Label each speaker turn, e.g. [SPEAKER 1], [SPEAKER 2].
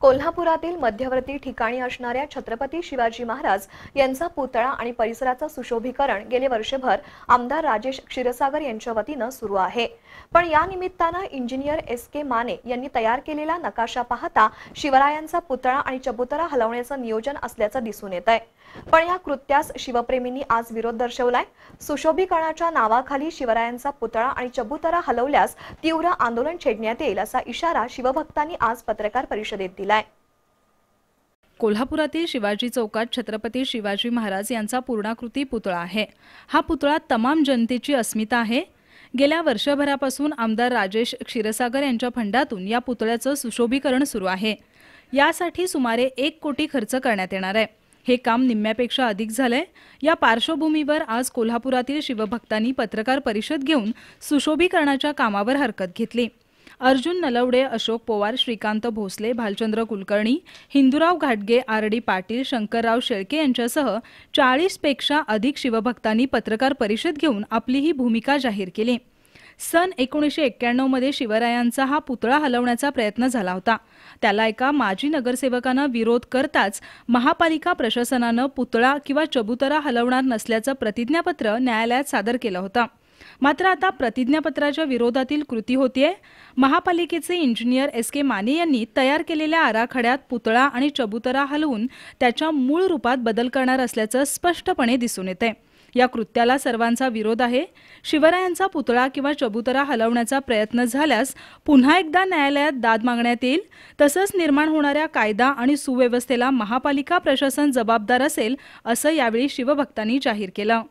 [SPEAKER 1] कोल्हापुरातील मध्यवर्ती ठिकाणी असणाऱ्या छत्रपती शिवाजी महाराज यांचा पुतळा आणि परिसराचं सुशोभीकरण गेले वर्षभर आमदार राजेश क्षीरसागर यांच्या वतीनं सुरू आहे. पण या निमित्तानं इंजिनियर एस के माने यांनी तयार केलेला नकाशा पाहता शिवरायांचा पुतळा आणि चबुतरा हलवण्याचं नियोजन असल्याचं दिसून येत आहे पण या कृत्यास शिवप्रेमींनी आज विरोध दर्शवलाय. सुशोभीकरणाच्या नावाखाली शिवरायांचा पुतळा आणि चबुतरा हलवल्यास तीव्र आंदोलन छेडण्यात येईल असा इशारा शिवभक्तांनी आज पत्रकार परिषदेत दिलाय.
[SPEAKER 2] कोल्हापुरातील शिवाजी चौकात छत्रपती शिवाजी महाराज यांचा पूर्णाकृती पुतळा आहे. हा पुतळा तमाम जनतेची अस्मिता आहे. गेल्या वर्षभरापासून आमदार राजेश क्षीरसागर यांच्या फंडातून या पुतळ्याचं सुशोभीकरण सुरू आहे. यासाठी सुमारे एक कोटी खर्च करण्यात येणार आहे. हे काम निम्म्यापेक्षा अधिक झालंय. या पार्श्वभूमीवर आज कोल्हापुरातील शिवभक्तांनी पत्रकार परिषद घेऊन सुशोभीकरणाच्या कामावर हरकत घेतली. अर्जुन नलवडे अशोक पोवार श्रीकांत भोसले भालचंद्र कुलकर्णी हिंदुराव घाटगे आर डी पाटील शंकरराव शेळके यांच्यासह चाळीसपेक्षा अधिक शिवभक्तांनी पत्रकार परिषद घेऊन आपली ही भूमिका जाहीर केली. सन एकोणीसशे एक्क्याण्णवमध्ये शिवरायांचा हा पुतळा हलवण्याचा प्रयत्न झाला होता. त्याला एका माजी नगरसेवकानं विरोध करताच महापालिका प्रशासनानं पुतळा किंवा चबुतरा हलवणार नसल्याचं प्रतिज्ञापत्र न्यायालयात सादर केलं होतं. मात्र आता प्रतिज्ञापत्राच्या विरोधातील कृती होतीये. महापालिकेचे इंजिनियर एस के माने यांनी तयार केलेल्या आराखड्यात पुतळा आणि चबुतरा हलवून त्याच्या मूळ रूपात बदल करणार असल्याचं स्पष्टपणे दिसून येते या कृत्याला सर्वांचा विरोध आहे. शिवरायांचा पुतळा किंवा चबुतरा हलवण्याचा प्रयत्न झाल्यास पुन्हा एकदा न्यायालयात दाद मागण्यात येईल. तसंच निर्माण होणाऱ्या कायदा आणि सुव्यवस्थेला महापालिका प्रशासन जबाबदार असेल असं यावेळी शिवभक्तांनी जाहीर केलं.